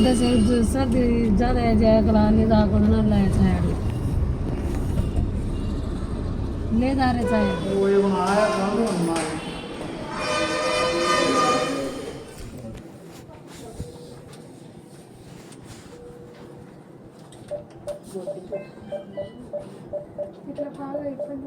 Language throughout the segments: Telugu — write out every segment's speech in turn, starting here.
सर्दी ज़्यादा है जाए कला ले जा को ना लाए साइड ले जा रहे साइड वो ये बना आया काम तो हमारे మనకు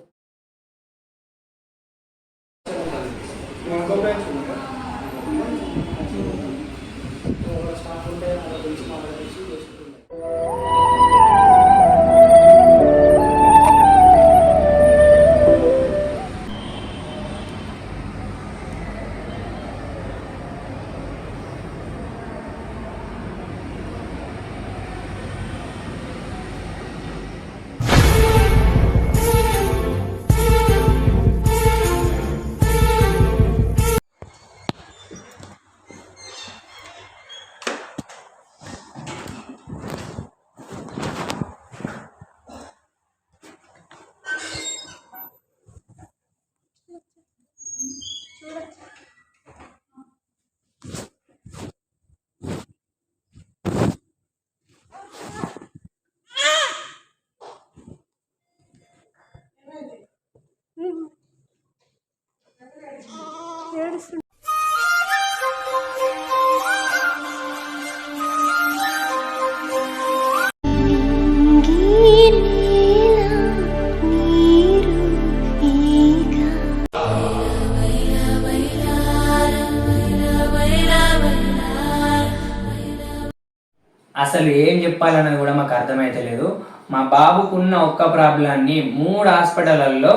చెప్పాలన్నది కూడా మాకు అర్థమైతలేదు మా బాబుకున్న ఒక్క ప్రాబ్లాన్ని మూడు హాస్పిటళ్ళల్లో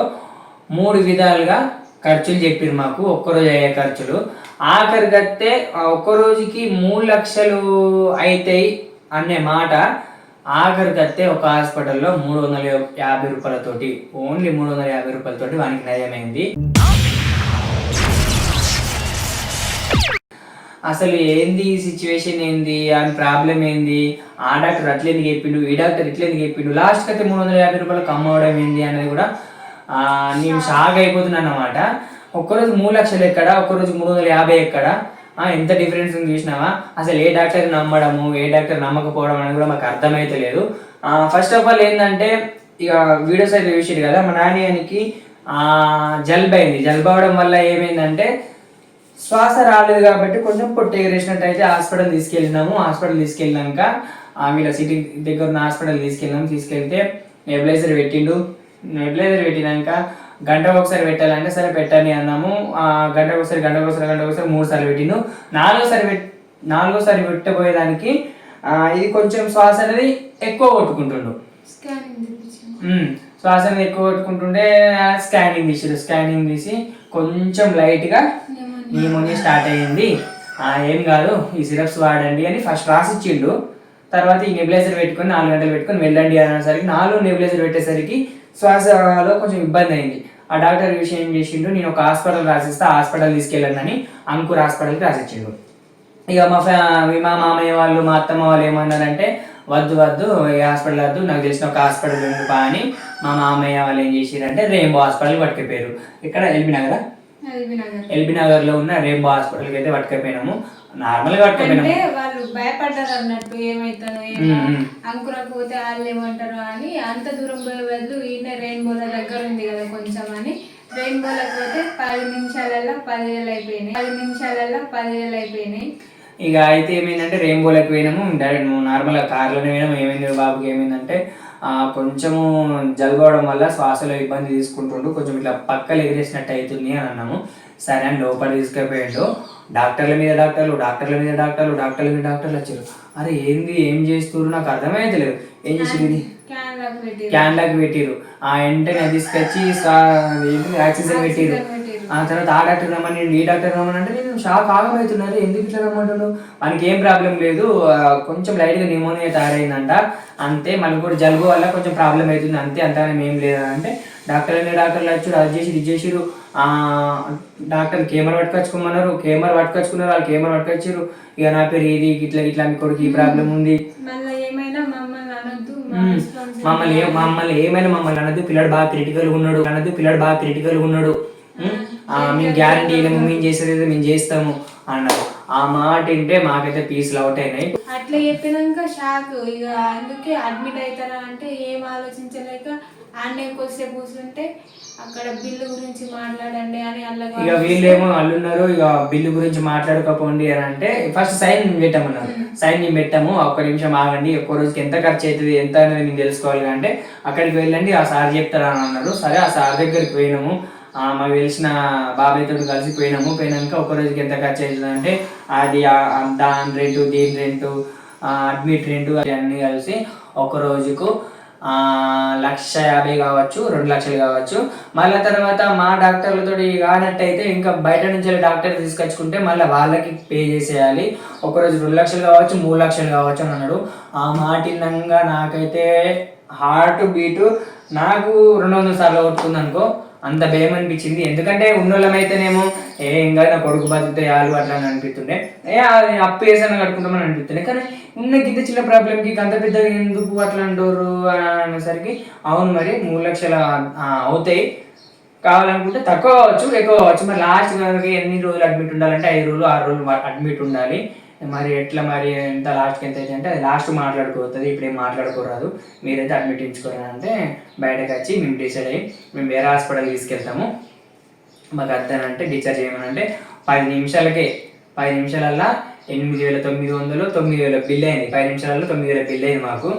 మూడు విధాలుగా ఖర్చులు చెప్పారు మాకు ఒక్కరోజు అయ్యే ఖర్చులు. ఆఖరి కత్తే ఒక్క రోజుకి మూడు లక్షలు అవుతాయి అనే మాట ఆఖరికత్తే ఒక హాస్పిటల్లో మూడు వందల యాభై రూపాయలతోటి ఓన్లీ మూడు వందల యాభై రూపాయలతోటి వానికి నయమైంది. అసలు ఏంది సిచ్యువేషన్ ఏంది? అని ప్రాబ్లం ఏంది? ఆ డాక్టర్ అట్లా ఎందుకు చెప్పిండు? ఈ డాక్టర్ ఇట్లా ఎందుకు చెప్పిండు లాస్ట్కి అయితే మూడు వందల యాభై రూపాయలు కమ్మవడం ఏంది అనేది కూడా ఆ, నేను షాక్ అయిపోతున్నాను అనమాట ఒక్కరోజు మూడు లక్షలు ఎక్కడ? ఒక్కరోజు మూడు వందల యాభై ఎక్కడ? ఆ, ఎంత డిఫరెన్స్ ఉంది చూసినావా? అసలు ఏ డాక్టర్ నమ్మడము ఏ డాక్టర్ నమ్మకపోవడం అనేది కూడా మాకు అర్థమైతే లేదు ఫస్ట్ ఆఫ్ ఆల్ ఏంటంటే ఇక వీడియోస్ అయితే చూసారు కదా మా నాన్నకి జలుబు అయింది. జలుబు అవడం వల్ల ఏమైందంటే శ్వాస రాలేదు కాబట్టి కొంచెం పొట్టు ఎగరేసినట్టు అయితే హాస్పిటల్ తీసుకెళ్ళినాము. హాస్పిటల్ తీసుకెళ్ళినాక ఆ వీళ్ళ సిటీ దగ్గర ఉన్న హాస్పిటల్ తీసుకెళ్ళాము తీసుకెళ్తే నెబిలైజర్ పెట్టిండు. నెబిలైజర్ పెట్టినాక గంట ఒకసారి పెట్టాలంటే సరే పెట్టండి అన్నాము. ఆ గంట ఒకసారి గంట ఒకసారి గంట ఒకసారి మూడు సార్లు పెట్టిండు. నాలుగోసారి పెట్ నాలుగోసారి పెట్టబోయేదానికి ఇది కొంచెం శ్వాస అనేది ఎక్కువ కొట్టుకుంటుండు. శ్వాస అనేది ఎక్కువ కొట్టుకుంటుండే స్కానింగ్ తీసారు స్కానింగ్ తీసి కొంచెం లైట్గా న్యూమోనియా స్టార్ట్ అయ్యింది. ఏం కాదు ఈ సిరప్స్ వాడండి అని ఫస్ట్ రాసిచ్చిండు. తర్వాత ఈ నెబులైజర్ పెట్టుకొని నాలుగు గంటలు పెట్టుకొని వెళ్ళండి అనేసరికి నాలుగు నెబులైజర్ పెట్టేసరికి శ్వాసలో కొంచెం ఇబ్బంది అయింది. ఆ డాక్టర్ విషయం ఏం చేసిండు నేను ఒక హాస్పిటల్ రాసిస్తా హాస్పిటల్ తీసుకెళ్ళండి అని అంకుర్ హాస్పిటల్కి రాసిచ్చిండు. ఇక మా ఫ్యా మా మామయ్య వాళ్ళు మా అత్తమ్మ వాళ్ళు ఏమన్నారంటే వద్దు వద్దు ఏ హాస్పిటల్ వద్దు నాకు తెలిసిన ఒక హాస్పిటల్ ఉంది పా అని మా మామయ్య వాళ్ళు ఏం చేసిరంటే రెయిన్బో హాస్పిటల్ పట్టుకుపోయారు ఇక్కడ ఎల్బీ నగరా ఎల్బీ నగర్లో ఉన్న రెయిన్బో హాస్పిటల్కి అయితే పట్టుకపోయినాము నార్మల్గా పట్టుకపోయినాము అంటే వాళ్ళు భయపడ్డారు అన్నట్టు ఏమైతుందో ఏమో ఉమ్, ఉమ్. అంకురకు పోతే వాళ్ళు ఏమంటారు అని అంత దూరం పోయే బదులు ఈయన రెయిన్బోల దగ్గర ఉంది కదా కొంచెం అని. రెయిన్బోలకు పోతే పది నిమిషాలలో పదివేలు అయిపోయినాయి. పది నిమిషాలలో పదివేలు అయిపోయినాయి. ఇక అయితే ఏమైందంటే రెయిన్బోలోకి పోయినాము. డైరెక్ట్ నార్మల్గా కార్లోనే పోయినాము. ఏమైంది బాబుకి? ఏమైందంటే కొంచెము జలుబు అవడం వల్ల శ్వాసలో ఇబ్బంది తీసుకుంటుండు. కొంచెం ఇట్లా పక్కలు ఎగిరేసినట్టు అవుతుంది అని అన్నాము. సరే అని లోపల తీసుకుపోయిండు. డాక్టర్ల మీద డాక్టర్లు డాక్టర్ల మీద డాక్టర్లు డాక్టర్ల మీద డాక్టర్లు వచ్చారు. అరే ఏంది ఏం చేస్తున్నారు నాకు అర్థమైతే లేదు ఏం చేసింది ఇది? క్యాన్ లాక్ పెట్టి క్యాన్ లాగా పెట్టిరు ఆ వెంటనే తీసుకొచ్చి ఆక్సిజన్ పెట్టిరు ఆ తర్వాత ఆ డాక్టర్ రమ్మని ఈ డాక్టర్ రమ్మని అంటే నేను షాక్ ఆగమవుతున్నారు. ఎందుకు ఇట్లా రమ్మంటున్నాను మనకి ఏం ప్రాబ్లం లేదు. కొంచెం లైట్గా న్యూమోనియా తయారైందంట. అంతే మనకు కూడా జలుబు వల్ల కొంచెం ప్రాబ్లం అవుతుంది. అంతే అంతా ఏం లేదు. అంటే డాక్టర్ అనే డాక్టర్లు వచ్చారు? అది చేసి ఇది చేసిరు ఆ, డాక్టర్ కెమెరా పట్టుకొచ్చుకోమన్నారు. కెమెరా పట్టుకొచ్చుకున్నారు. వాళ్ళు కెమెరా పట్టుకొచ్చారు. ఇక నా పేరు ఇది ఇట్లా ఇట్లా మీ కొడుకు ఈ ప్రాబ్లం ఉంది. మమ్మల్ని మమ్మల్ని ఏమైనా మమ్మల్ని అనదు పిల్లడు బాగా క్రిటికల్ ఉన్నాడు. అనదు పిల్లడు బాగా క్రిటికల్ ఉన్నాడు. మ్మ్? గ్యారంటీ ఇవ్వలేము మేము చేసేది మేము చేస్తాము అన్నారు. ఆ మాట వింటే మాకైతే పీసులు అవుట్ అయినాయి. అట్లా చెప్పినాక షాక్ ఇక అందుకే అడ్మిట్ అవుతారా అంటే ఏం ఆలోచించలేక ఆడనే కొద్దిసేపు కూర్చుంటే అక్కడ బిల్లు గురించి మాట్లాడండి అని అల్లగా ఇక వీళ్ళేమో అల్లున్నారు ఇక బిల్లు గురించి మాట్లాడుకోపోండి అని అంటే ఫస్ట్ సైన్ పెట్టమన్నారు. సైన్ మేము పెట్టాము ఒక్క నిమిషం ఆగండి ఒక్క రోజుకి ఎంత ఖర్చు అవుతుంది ఎంత అనేది మేము తెలుసుకోవాలి అంటే అక్కడికి వెళ్ళండి ఆ సార్ చెప్తారా అని అన్నారు. సరే ఆ సార్ దగ్గరికి పోయినాము. మాకు తెలిసిన బాబాయ్ తోటి కలిసి పోయినాము. పోయినాక ఒక రోజుకి ఎంత ఖర్చు అవుతుంది అంటే అది దాని రెంటు దీని రెంటు అడ్మిట్ రెంటు అన్నీ కలిసి ఒక రోజుకు లక్ష యాభై కావచ్చు రెండు లక్షలు కావచ్చు. మళ్ళీ తర్వాత మా డాక్టర్లతో కానట్టయితే ఇంకా బయట నుంచి వెళ్ళి డాక్టర్ తీసుకొచ్చుకుంటే మళ్ళీ వాళ్ళకి పే చేసేయాలి. ఒకరోజు రెండు లక్షలు కావచ్చు మూడు లక్షలు కావచ్చు అని అన్నాడు. ఆ మాట నాకైతే హార్ట్ బీటు నాకు రెండు వందల సార్లు కొట్టుకుంది అనుకో అంత భయం అనిపించింది ఎందుకంటే ఉన్నోళ్ళమైతేనేమో ఏ ఇంకా నా కొడుకు బతికితే వాళ్ళు అట్లా అని అనిపిస్తుండే. ఏ అప్పు వేసాను కట్టుకుంటామని అనిపిస్తుండే. కానీ ఉన్న గింత చిన్న ప్రాబ్లంకి అంత పెద్దగా ఎందుకు అట్లా అంటారు అని అనేసరికి అవును మరి మూడు లక్షల అవుతాయి. కావాలనుకుంటే తక్కువ కావచ్చు ఎక్కువ కావచ్చు మరి లాస్ట్ కనుక ఎన్ని రోజులు అడ్మిట్ ఉండాలంటే ఐదు రోజులు ఆరు రోజులు అడ్మిట్ ఉండాలి. మరి ఎట్లా మరి ఎంత లాస్ట్కి ఎంత అంటే అది లాస్ట్ మాట్లాడుకోవద్దు ఇప్పుడు ఏం మాట్లాడుకోరాదు. మీరైతే అడ్మిట్ ఇచ్చుకోరా అంటే బయటకు వచ్చి మేము డిసైడ్ అయ్యి మేము వేరే హాస్పిటల్ తీసుకెళ్తాము. మాకు అర్థనంటే డిశ్చార్జ్ చేయమనంటే పది నిమిషాలకే పది నిమిషాలల్లా ఎనిమిది వేల తొమ్మిది వందలు తొమ్మిది వేల బిల్ అయింది. పది నిమిషాలలో తొమ్మిది వేల బిల్ అయింది మాకు.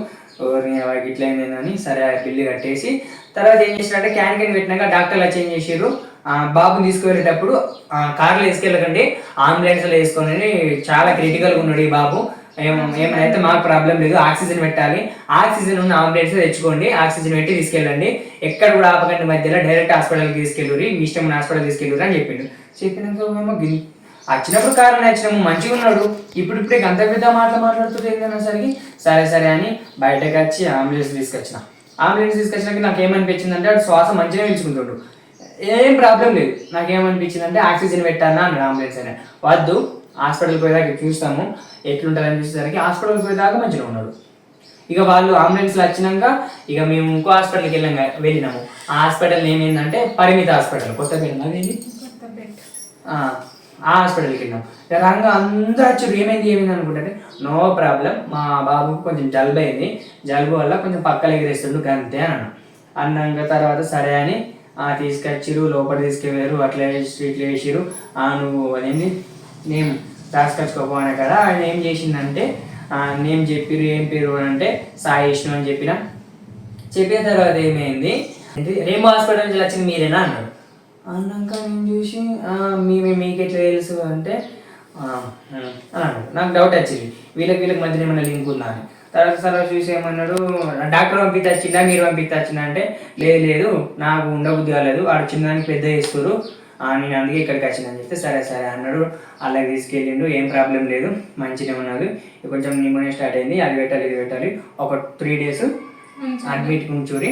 ఇట్లయింది అని ఇట్లా సరే ఆ బిల్లు కట్టేసి తర్వాత ఏం చేసినట్టే క్యాన్ క్యాన్ పెట్టినాక డాక్టర్లు చేంజ్ చేసారు బాబుని తీసుకువెళ్ళేటప్పుడు కార్లో వేసుకెళ్ళకండి అంబులెన్స్లో వేసుకొని చాలా క్రిటికల్గా ఉన్నాడు ఈ బాబు. ఏం ఏమైతే మాకు ప్రాబ్లం లేదు ఆక్సిజన్ పెట్టాలి. ఆక్సిజన్ ఉన్న అంబులెన్స్ తెచ్చుకోండి ఆక్సిజన్ పెట్టి తీసుకెళ్ళండి. ఎక్కడ కూడా ఆపకండి మధ్యలో డైరెక్ట్ హాస్పిటల్కి తీసుకెళ్ళి మీ ఇష్టం హాస్పిటల్ తీసుకెళ్ళురి అని చెప్పిండు. చెప్పినాక మేము వచ్చినప్పుడు కారణం వచ్చినాము మంచిగా ఉన్నాడు. ఇప్పుడు ఇప్పుడే అంత పెద్ద మాటలు మాట్లాడుతుంటే సరే సరే అని బయటకు వచ్చి అంబులెన్స్ తీసుకొచ్చిన. అంబులెన్స్ తీసుకొచ్చినాక నాకు ఏమనిపించింది అంటే వాడు శ్వాస మంచిగా పీల్చుకుంటాడు ఏం ప్రాబ్లం లేదు. నాకేమనిపించింది అంటే ఆక్సిజన్ పెట్టానా అన్నాడు అంబులెన్స్ అయినా వద్దు హాస్పిటల్కి పోయేదాకా చూస్తాము. ఎట్లుంటుంది అనిపించేసరికి హాస్పిటల్కి పోయేదాకా మంచిగా ఉన్నాడు. ఇక వాళ్ళు అంబులెన్స్లో వచ్చినాక ఇక మేము ఇంకో హాస్పిటల్కి వెళ్ళాం వెళ్ళినాము. ఆ హాస్పిటల్ ఏమైందంటే పరిమిత హాస్పిటల్ కొత్త పేరు? అదేంటి ఆ హాస్పిటల్కి వెళ్ళాం ఇక రాగా అందరూ వచ్చారు. ఏమైంది ఏమైంది అనుకుంటే నో ప్రాబ్లం మా బాబుకు కొంచెం జలుబు అయింది. జలుబు వల్ల కొంచెం పక్కలు ఎగిరేస్తుండు అంతే అని అన్నాం అన్నాక తర్వాత సరే అని తీసుకొచ్చిరు లోపల తీసుకెళ్ళారు అట్లా వేసి ఇట్లా వేసిరు ఆ, నువ్వు అదేంటి నేను రాసుకొచ్చుకోపోయినా కదా. ఆయన ఏం చేసిందంటే నేను చెప్పిరు ఏం పేరు అని అంటే సాయి విష్ణు అని చెప్పిన. చెప్పిన తర్వాత ఏమైంది? అంటే రేమో హాస్పిటల్ నుంచి వచ్చింది మీరేనా అన్నాడు అన్నాక నేను చూసి మీ మీకు ఎట్లా తెలుసు అంటే అన్నాడు. నాకు డౌట్ వచ్చింది. వీళ్ళకి వీళ్ళకి మధ్యన ఏమైనా లింక్ ఉందా అని. తర్వాత తర్వాత చూసి ఏమన్నాడు? డాక్టర్ పంపితే వచ్చిందా మీరు పంపితే వచ్చిందా అంటే లేదు లేదు నాకు ఉండబుద్ధి కాలేదు. వాడు చిన్నదానికి పెద్ద చేస్తారు "ఆ, నేను అందుకే ఇక్కడికి వచ్చిందని చెప్తే సరే సరే అన్నాడు. అలాగే తీసుకెళ్ళిండు. ఏం ప్రాబ్లం లేదు. మంచిగా ఉన్నది. కొంచెం నిమ్మనే స్టార్ట్ అయింది. అది పెట్టాలి ఇది పెట్టాలి. ఒక త్రీ డేస్ అడ్మిట్ ఉంచూరి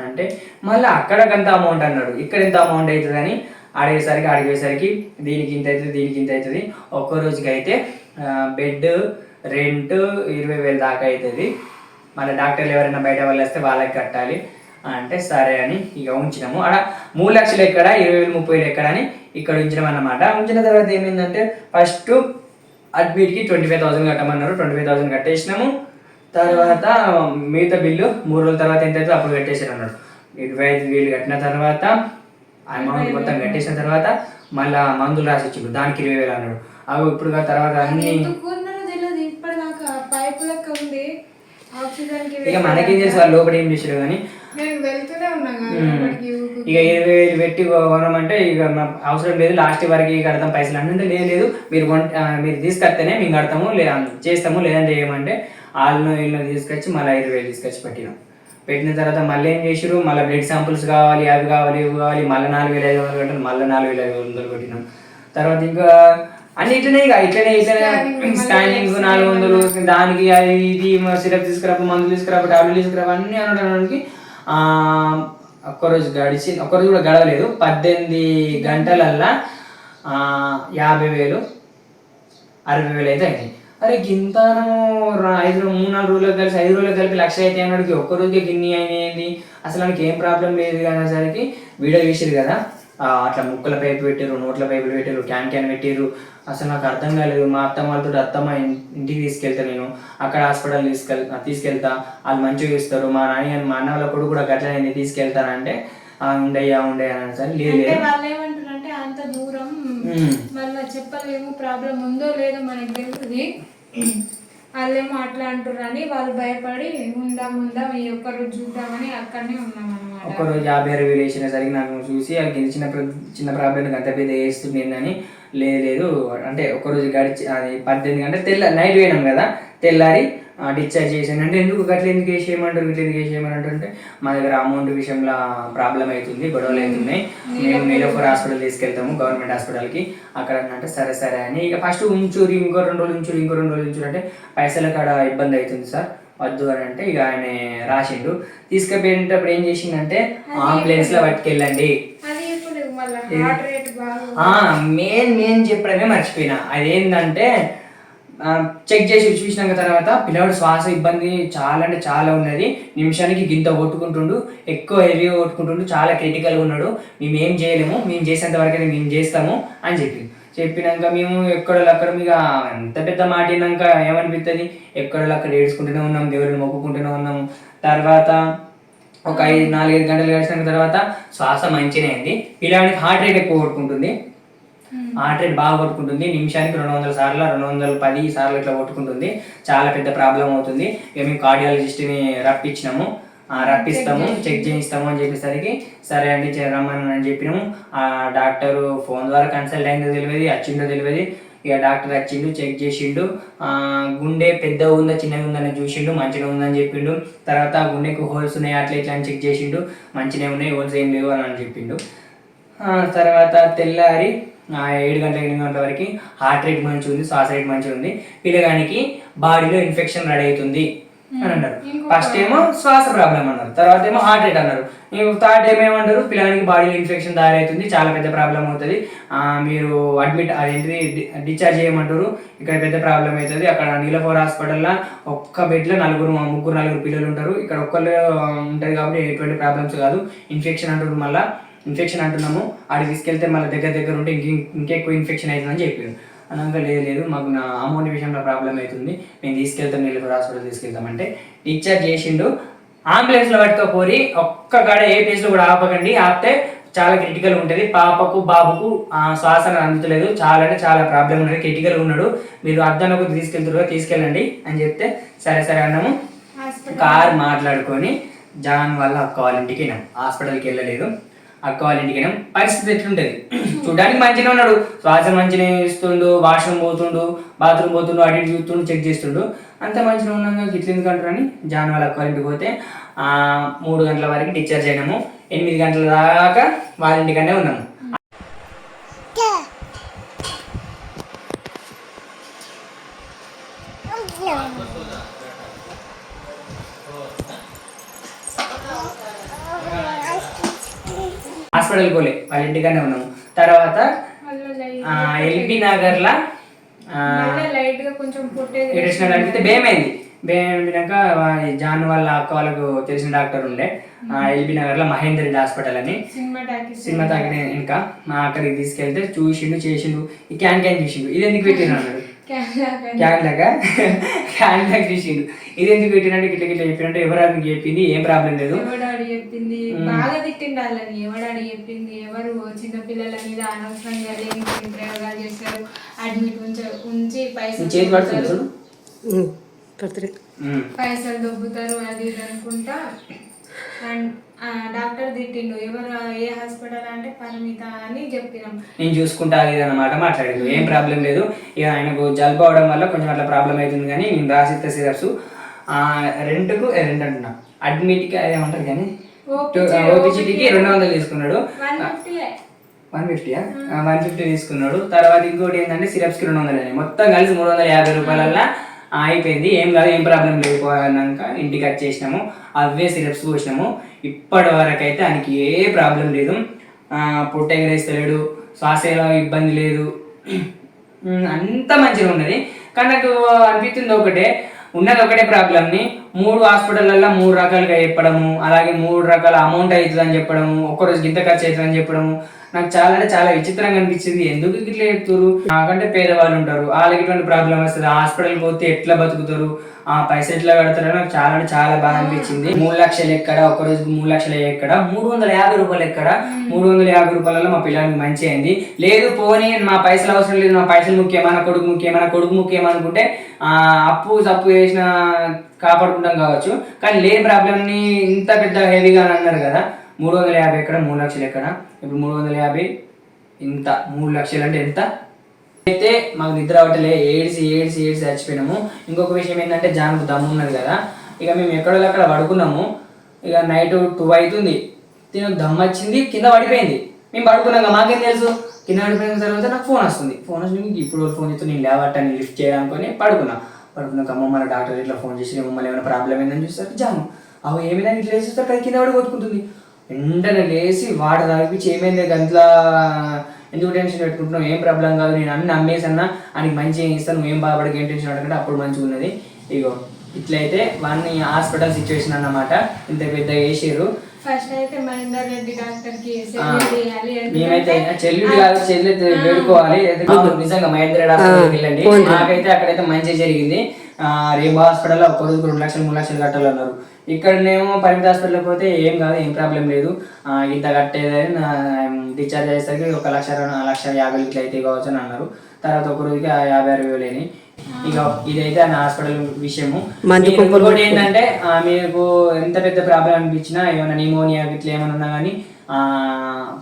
అంటే మళ్ళీ అక్కడికంత అమౌంట్ అన్నాడు. ఇక్కడ ఎంత అమౌంట్ అవుతుంది అని అడిగేసరికి అడిగేసరికి దీనికి ఇంత అవుతుంది దీనికి ఇంత అవుతుంది ఒక్క రోజుకి అయితే బెడ్ రెంట్ ఇరవై వేలు దాకా అవుతుంది మళ్ళీ డాక్టర్లు ఎవరైనా బయట వాళ్ళు వస్తే వాళ్ళకి కట్టాలి. అంటే సరే అని ఇక ఉంచినాము. అక్కడ మూడు లక్షలు ఎక్కడ ఇరవై వేలు ముప్పై వేలు ఎక్కడ అని ఇక్కడ ఉంచినాం అన్నమాట. ఉంచిన తర్వాత ఏమైందంటే ఫస్ట్ అడ్మిట్కి ట్వంటీ ఫైవ్ థౌసండ్ కట్టమన్నారు. ట్వంటీ ఫైవ్ థౌసండ్ కట్టేసినాము. తర్వాత మిగతా బిల్లు మూడు రోజుల తర్వాత ఎంత అవుతుందో అప్పుడు కట్టేసారు అన్నాడు. ఇరవై ఐదు వేలు కట్టిన తర్వాత అమౌంట్ మొత్తం కట్టేసిన తర్వాత మళ్ళా మందులు రాసి ఇచ్చిండు. దానికి ఇరవై వేలు అన్నాడు. అవి ఇప్పుడు తర్వాత అన్ని ఎందుకు ఉన్నారో తెలియదు ఇప్పటిదాకా పైపు లెక్క ఉంది ఆక్సిజన్కి ఇక మనకేం తెలుసు వాళ్ళు లోపల ఏం చేసారు కానీ. ఇక ఇరవై వేలు పెట్టి కొనమంటే ఇక అవసరం లేదు. లాస్ట్ వరకు కడతాం పైసలు. అంటే లేదు మీరు మీరు తీసుకొస్తేనే మేము కడతాము. చేస్తాము. లేదంటే ఏమంటే వాళ్ళను వీళ్ళని తీసుకొచ్చి మళ్ళీ ఇరవై వేలు తీసుకొచ్చి పెట్టినాం. పెట్టిన తర్వాత మళ్ళీ ఏం చేసిరు మళ్ళీ బ్లడ్ శాంపుల్స్ కావాలి అవి కావాలి ఇవి కావాలి. మళ్ళీ నాలుగు వేల ఐదు వందలు కట్టాలి. మళ్ళీ నాలుగు వేల ఐదు వందలు కొట్టినాం. తర్వాత ఇంకా అన్ని ఇట్లనే ఇక ఇట్లనే ఇట్లనే స్కానింగ్ నాలుగు వందలు దానికి అది ఇది సిరప్ తీసుకురాపు మందులు తీసుకురాపు టాబ్లెట్ తీసుకురాపు అన్ని అనడానికి ఒక్కరోజు గడిచి ఒక్కరోజు కూడా గడవలేదు. పద్దెనిమిది గంటలల్లా యాభై వేలు అరవై వేలు అయితే అయినాయి. అరే గింతను ఐదు మూడు నాలుగు రోజులకు కలిసి ఐదు రోజులకు కలిపి లక్ష అయితే అన్నాడికి ఒక్క రోజుకి గిన్ని అయినాయి అసలు మనకి ఏం ప్రాబ్లం లేదు అనేసరికి వీడియో తీసిరు కదా. అట్లా ముక్కల పైపు పెట్టారు నోట్ల పైపులు పెట్టారు క్యాన్ క్యాన్ పెట్టారు అసలు నాకు అర్థం కాలేదు మా అత్తమ్మ వాళ్ళతో అత్తమ్మ ఇంటికి తీసుకెళ్తా నేను. అక్కడ హాస్పిటల్ తీసుకెళ్ తీసుకెళ్తా. వాళ్ళు మంచిగా ఇస్తారు మా నాన్న మా అన్న వాళ్ళ కొడుకు కూడా గట్లనే తీసుకెళ్తానంటే "ఆ, ఉండయ్యా ఉండయ్యా అని సరే లేదు వాళ్ళు అంత దూరం. మళ్ళీ చెప్పలేము ప్రాబ్లం ఉందో లేదో మనకి తెలియదు వాళ్ళేమో అట్లా వాళ్ళు భయపడి ఉందాం ఉందాం ఈ ఒక్క రోజు చూద్దామని అక్కడనే ఉన్నాం అనమాట ఒక్కరోజు యాభై అరవై వేలు వేసినసరికి నాకు చూసి అది చిన్న ప్ర- చిన్న ప్రాబ్లం అంత పెద్ద వేస్తుందని లేదు లేదు అంటే ఒక్కరోజు గడిచి అది పద్దెనిమిది గంటలు తెల్ల నైట్ పోయినాం కదా తెల్లారి డిశ్చార్జ్ చేసాను అంటే ఎందుకు గట్ల ఎందుకు వేసేయమంటారు ఇట్లా ఎందుకు వేసేయమంటారు అంటే మా దగ్గర అమౌంట్ విషయంలో ప్రాబ్లం అవుతుంది గొడవలు అవుతున్నాయి. మేము నీలోఫర్ హాస్పిటల్ తీసుకెళ్తాము గవర్నమెంట్ హాస్పిటల్కి అక్కడ అంటే సరే సరే అని. ఇక ఫస్ట్ ఉంచూరి ఇంకో రెండు రోజులు ఉంచూరి ఇంకో రెండు రోజులు ఉంచూరి అంటే పైసల కాడ ఇబ్బంది అవుతుంది సార్. వద్దు అని అంటే ఇక ఆయన రాసిండు. తీసుకుపోయేటప్పుడు ఏం చేసిండంటే అంబులెన్స్లో పట్టుకెళ్ళండి. మెయిన్ మెయిన్ చెప్పడమే మర్చిపోయినా. అదేంటంటే చెక్ చేసి చూసినాక తర్వాత పిల్లవాడు శ్వాస ఇబ్బంది చాలా అంటే చాలా ఉన్నది. నిమిషానికి గింత కొట్టుకుంటుండు ఎక్కువ హెవీగా కొట్టుకుంటుండు చాలా క్రిటికల్గా ఉన్నాడు. మేము ఏం చేయలేము మేము చేసేంత వరకు అయితే మేము చేస్తాము అని చెప్పి. చెప్పినాక మేము ఎక్కడ అక్కడ మీకు ఎంత పెద్ద మాట అయినాక ఏమనిపిస్తుంది ఎక్కడ అక్కడ ఏడ్చుకుంటూనే ఉన్నాం దేవుడిని మొక్కుకుంటూనే ఉన్నాము తర్వాత ఒక ఐదు నాలుగైదు గంటలు గడిచిన తర్వాత శ్వాస మంచిగా అయింది. పిల్లవాడికి హార్ట్ రేట్ ఎక్కువ కొట్టుకుంటుంది. హార్ట్ రేట్ బాగా కొట్టుకుంటుంది. నిమిషానికి రెండు వందల సార్లు రెండు వందల పది సార్లు ఇట్లా కొట్టుకుంటుంది. చాలా పెద్ద ప్రాబ్లం అవుతుంది. ఇక మేము కార్డియాలజిస్ట్ని రప్పించినాము ఆ, రప్పిస్తాము చెక్ చేయిస్తాము అని చెప్పేసరికి సరే అండి రమ్మని అని చెప్పినాము. ఆ డాక్టర్ ఫోన్ ద్వారా కన్సల్ట్ అయిందో తెలియదు వచ్చిందో తెలియదు. ఇక డాక్టర్ వచ్చిండు చెక్ చేసిండు. ఆ, గుండె పెద్ద ఉందా చిన్నగా ఉందని చూసిండు మంచిగా ఉందని చెప్పిండు. తర్వాత ఆ గుండెకు హోల్స్ ఉన్నాయి అట్లా ఇట్లా అని చెక్ చేసిండు. మంచిగా ఉన్నాయి హోల్స్ ఏం లేవు అని చెప్పిండు. ఆ, తర్వాత తెల్లారి ఆ, ఏడు గంటల ఎనిమిది గంటల వరకు హార్ట్ రేట్ మంచిగా ఉంది శ్వాస రేట్ మంచిగా ఉంది పిల్లగానికి బాడీలో ఇన్ఫెక్షన్ రెడీ అవుతుంది అని అన్నారు ఫస్ట్ ఏమో శ్వాస ప్రాబ్లం అన్నారు. తర్వాత ఏమో హార్ట్ రేట్ అన్నారు. థర్డ్ ఏమో ఏమంటారు? పిల్లగానికి బాడీలో ఇన్ఫెక్షన్ తయారవుతుంది చాలా పెద్ద ప్రాబ్లం అవుతుంది. మీరు అడ్మిట్ అదేంటిది? డిశ్చార్జ్ చేయమంటారు ఇక్కడ పెద్ద ప్రాబ్లం అవుతుంది. అక్కడ నీలఫోర్ హాస్పిటల్లో ఒక్క బెడ్లో నలుగురు ముగ్గురు నలుగురు పిల్లలు ఉంటారు. ఇక్కడ ఒక్కళ్ళు ఉంటుంది కాబట్టి ఎటువంటి ప్రాబ్లమ్స్ కాదు. ఇన్ఫెక్షన్ అంటారు మళ్ళీ. ఇన్ఫెక్షన్ అంటున్నాము. ఆడికి తీసుకెళ్తే మళ్ళీ దగ్గర దగ్గర ఉంటే ఇంక ఇంకెక్కువ ఇన్ఫెక్షన్ అవుతుందని చెప్పారు. అనగా లేదు లేదు మాకు నా అమౌంట్ విషయంలో ప్రాబ్లం అవుతుంది. మేము తీసుకెళ్తాం నీళ్ళు హాస్పిటల్ తీసుకెళ్తామంటే డిశ్చార్జ్ చేసిండు. అంబులెన్స్లో పట్టుకోపోరి ఒక్క కాడ ఏ ప్లేస్లో కూడా ఆపకండి. ఆపితే చాలా క్రిటికల్ ఉంటుంది. పాపకు బాబుకు ఆ, శ్వాస అందుతలేదు. చాలా అంటే చాలా ప్రాబ్లం ఉన్నది. క్రిటికల్ ఉన్నాడు. మీరు అద్దాలకు తీసుకెళ్తారు తీసుకెళ్ళండి అని చెప్తే సరే సరే అన్నాము. కార్ మాట్లాడుకొని జాన్ వాళ్ళ అక్క వాళ్ళ ఇంటికి వెళ్ళాం. హాస్పిటల్కి వెళ్ళలేదు. అక్క వాళ్ళ ఇంటికి పరిస్థితి ఎట్లుంటది? చూడడానికి మంచిగా ఉన్నాడు. శ్వాస మంచిగా ఇస్తుండు వాష్రూమ్ పోతుండు బాత్రూమ్ పోతుండు అటు ఇటు చూస్తుండు చెక్ చేస్తుండు. అంత మంచిగా ఉన్నాక గిట్ల ఎందుకంటారు అని జాన్ వాళ్ళ అక్క ఇంటికి పోతే మూడు గంటల వరకు డిశ్చార్జ్ అయినాము. ఎనిమిది గంటల దాకా వాళ్ళ ఇంటికనే ఉన్నాము. హాస్పిటల్కి పోలే వాళ్ళ ఇంటికనే ఉన్నాము తర్వాత ఎల్బీ నగర్లో ఎడిషనల్ అనిపిస్తే భయమైంది. భయం అయినాక జాన్ వాళ్ళ అక్క వాళ్ళకు తెలిసిన డాక్టర్ ఉండే ఎల్బీ నగర్లో మహేందర్ రెడ్డి హాస్పిటల్ అని. సినిమా తాగిన ఇంకా మా అక్కడికి తీసుకెళ్తే చూసిండు చేసిండు ఈ క్యాన్ క్యాన్ చేసిండు. ఇది ఎందుకు పెట్టిన అన్నాడు క్యాన్ లాగా క్యాన్ లాగా చేసిండు. ఇది ఎందుకు పెట్టినట్టు గిట్ల గిట్ల చెప్పినట్టు ఎవరు మీకు చెప్పింది? ఏం ప్రాబ్లం లేదు. ఎవడాడి చెప్పింది? బాగా తిట్టిండు వాళ్ళని ఎవడాడి చెప్పింది? ఎవరు చిన్న పిల్లల మీద అనవసరంగా లేని ప్రయోగాలు చేశారు? అడ్మిట్ ఉంచ ఉంచి పైసలు చేతి పడుతుంది. పైసలు దొబ్బుతారు అది ఇది అనుకుంటా. అండ్ డాక్టర్ తిట్టిండు. ఎవరు ఏ హాస్పిటల్ అంటే పరిమిత అని చెప్పినాం. నేను చూసుకుంటా అన్నమాట మాట్లాడిండు. ఏం ప్రాబ్లం లేదు. ఇక ఆయనకు జలుబు అవడం వల్ల కొంచెం అట్లా ప్రాబ్లం అవుతుంది కానీ నేను రాసిస్తే సిరప్స్. రెంట్కు రెండు అంటున్నా. అడ్మిట్కి ఏమంటారు కానీ? ఓపీసీటీకి రెండు వందలు తీసుకున్నాడు. వన్ ఫిఫ్టీ వన్ ఫిఫ్టీయా వన్ ఫిఫ్టీ తీసుకున్నాడు. తర్వాత ఇంకోటి ఏంటంటే సిరప్స్కి రెండు వందలు మొత్తం కలిసి మూడు వందల యాభై రూపాయలల్లో అయిపోయింది. ఏం కాదు ఏం ప్రాబ్లం లేకపోయాక ఇంటికి వచ్చేసినాము. అవే సిరప్స్ పోసినాము. ఇప్పటి వరకు అయితే ఆయనకి ఏ ప్రాబ్లం లేదు. పొట్ట ఎగరేస్తలేడు శ్వాస ఇబ్బంది లేదు. అంత మంచిగా ఉన్నది. కానీ నాకు అనిపిస్తుంది ఒకటే. ఉన్నది ఒకటే ప్రాబ్లమ్ని మూడు హాస్పిటల్లో మూడు రకాలుగా చెప్పడము. అలాగే మూడు రకాల అమౌంట్ అవుతుందని చెప్పడము. ఒక్కరోజు ఇంత ఖర్చు అవుతుందని చెప్పడము. నాకు చాలా అంటే చాలా విచిత్రంగా అనిపించింది. ఎందుకు ఇట్లా చెప్తారు నాకంటే పేదవాళ్ళు ఉంటారు. వాళ్ళకి ఇటువంటి ప్రాబ్లం వస్తుంది. హాస్పిటల్కి పోతే ఎట్లా బతుకుతారు? ఆ పైసలు ఎట్లా కడతారో? నాకు చాలా అంటే చాలా బాగా అనిపించింది. మూడు లక్షలు ఎక్కడ? ఒక రోజుకి మూడు లక్షలు ఎక్కడ? మూడు వందల యాభై రూపాయలు ఎక్కడ? మూడు వందల యాభై రూపాయలలో మా పిల్లలకి మంచి అయింది. లేదు పోనీ మా పైసలు అవసరం లేదు. నా పైసలు ముఖ్యమా నా కొడుకు ముఖ్యమా నా కొడుకు ముఖ్యం అనుకుంటే ఆ, అప్పు తప్పు చేసిన కాపాడుకుంటాం కావచ్చు. కానీ లేని ప్రాబ్లమ్ని ఇంత పెద్ద హెవీగా అని అన్నారు కదా. మూడు వందల యాభై ఎక్కడ? మూడు లక్షలు ఎక్కడ? ఇప్పుడు మూడు వందల యాభై ఇంత? మూడు లక్షలు అంటే ఎంత? అయితే మాకు నిద్ర అవ్వట్లే ఏడ్సి ఏడ్సి ఏడ్సి చచ్చిపోయినాము. ఇంకొక విషయం ఏంటంటే జాన్కు దమ్ము ఉన్నది కదా. ఇక మేము ఎక్కడో అక్కడ పడుకున్నాము. ఇక నైట్ టూ అవుతుంది. తినకు దమ్ము వచ్చింది కింద పడిపోయింది. మేము పడుకున్నాం కదా, మాకేం తెలుసు? కింద పడిపోయిన తర్వాత నాకు ఫోన్ వస్తుంది. ఫోన్ వచ్చి ఇప్పుడు ఫోన్ చేస్తే నేను లేవట్టాను లిఫ్ట్ చేయాలనుకొని పడుకున్నా. పడుకున్నాక మమ్మల్ని మన డాక్టర్ ఇట్లా ఫోన్ చేసి మమ్మల్ని ఏమైనా ప్రాబ్లం ఏందని చూస్తారు జాను. అవి ఏమైనా ఇట్లా వేసేస్తే పై కింద పడి కొట్టుకుంటుంది. వెంటనే లేచి వాటర్ తాగిపించి ఏమైంది? గంటల ఎందుకు టెన్షన్ పెట్టుకుంటున్నావు? ఏం ప్రాబ్లం కాదు. నేను అన్ని అమ్మేసన్నా ఆయనకి మంచిగా ఇస్తాను నువ్వు ఏం బాధపడక ఏం టెన్షన్ పడకంటే అప్పుడు మంచిగా ఉన్నది. ఇగో ఇట్లయితే వాడిని హాస్పిటల్ సిచ్యువేషన్ అన్నమాట ఇంత పెద్ద వేసారు ఫస్ట్ అయితే మహేందర్ రెడ్డి డాక్టర్కి మేమైతే కాదు చెల్లి వేడుకోవాలి నిజంగా మహేంద్ర హాస్పిటల్కి వెళ్ళండి. నాకైతే అక్కడైతే మంచి జరిగింది. ఆ, రేపు హాస్పిటల్లో ఒక రోజుకు రెండు లక్షలు మూడు లక్షలు కట్టాలన్నారు. ఇక్కడనేమో పరిమిత హాస్పిటల్కి పోతే ఏం కాదు ఏం ప్రాబ్లం లేదు. ఇంత కట్టేదని డిశ్చార్జ్ అయ్యేసరికి ఒక లక్ష రెండు లక్ష యాభై ఇట్లా అయితే కావచ్చు అని అన్నారు. తర్వాత ఒక రోజుకి ఆ యాభై అరవై వేలు ఇక ఇదైతే నా హాస్పిటల్ విషయము. ఇంకోటి ఏంటంటే మీకు ఎంత పెద్ద ప్రాబ్లం అనిపించినా ఏమైనా నిమోనియా ఇట్లా ఏమైనా ఉన్నా కానీ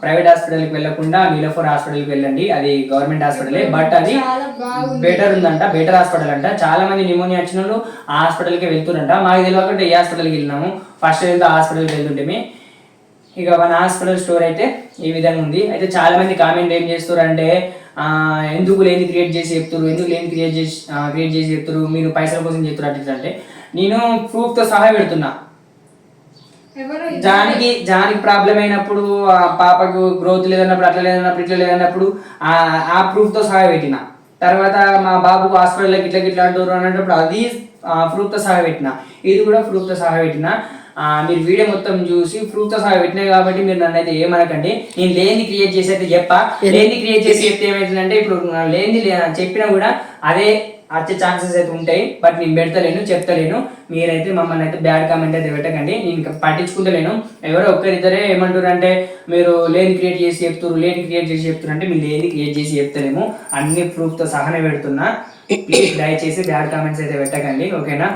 ప్రైవేట్ హాస్పిటల్కి వెళ్ళకుండా నీలఫోర్ హాస్పిటల్కి వెళ్ళండి. అది గవర్నమెంట్ హాస్పిటలే. బట్ అది బెటర్ ఉందంట బెటర్ హాస్పిటల్ అంట. చాలా మంది నిమోనియా వచ్చిన వాళ్ళు ఆ హాస్పిటల్కి వెళ్తున్నారంట మాకు తెలియకుండా ఏ హాస్పిటల్కి వెళ్ళినాము. ఫస్ట్ వెళ్తే హాస్పిటల్కి వెళ్తుంటే ఇక మన హాస్పిటల్ స్టోర్ అయితే ఈ విధంగా ఉంది. అయితే చాలా మంది కామెంట్ ఏం చేస్తారు అంటే ఎందుకు లేని క్రియేట్ చేసి చెప్తారు ఎందుకు లేని క్రియేట్ చేసి క్రియేట్ చేసి చెప్తారు మీరు పైసల కోసం చెప్తారు అంటే. నేను ప్రూఫ్తో సహా పెడుతున్నా. జానికి జానికి ప్రాబ్లం అయినప్పుడు ఆ పాపకు గ్రోత్ లేదన్నప్పుడు అట్లా లేదన్నప్పుడు ఇట్లా లేదన్నప్పుడు ఆ ఆ proof తో సహా పెట్టిన. తర్వాత మా బాబుకు హాస్పిటల్కి ఇట్లా ఇట్లా అంటారు అన్నప్పుడు అది proof తో సహా పెట్టిన. ఇది కూడా proof తో సహా పెట్టిన. ఆ, మీరు వీడియో మొత్తం చూసి proof తో సహా పెట్టినాయి కాబట్టి మీరు నన్ను అయితే ఏమనకండి. నేను లేని క్రియేట్ చేసి అయితే చెప్పా లేని క్రియేట్ చేసి చెప్తే ఏమవుతుందంటే ఇప్పుడు లేని చెప్పినా కూడా అదే వచ్చే ఛాన్సెస్ అయితే ఉంటాయి బట్ నేను పెడతలేను చెప్తలేను. మీరైతే మమ్మల్ని అయితే బ్యాడ్ కామెంట్ అయితే పెట్టకండి. నేను ఇంకా పట్టించుకుంటలేను. ఎవరో ఒక్కరిద్దరే ఏమంటారు అంటే మీరు లేని క్రియేట్ చేసి చెప్తారు లేని క్రియేట్ చేసి చెప్తారు అంటే మీరు లేని క్రియేట్ చేసి చెప్తలేము. అన్ని ప్రూఫ్తో సహనే పెడుతున్నా. ప్లీజ్ దయచేసి బ్యాడ్ కామెంట్స్ అయితే పెట్టకండి ఓకేనా?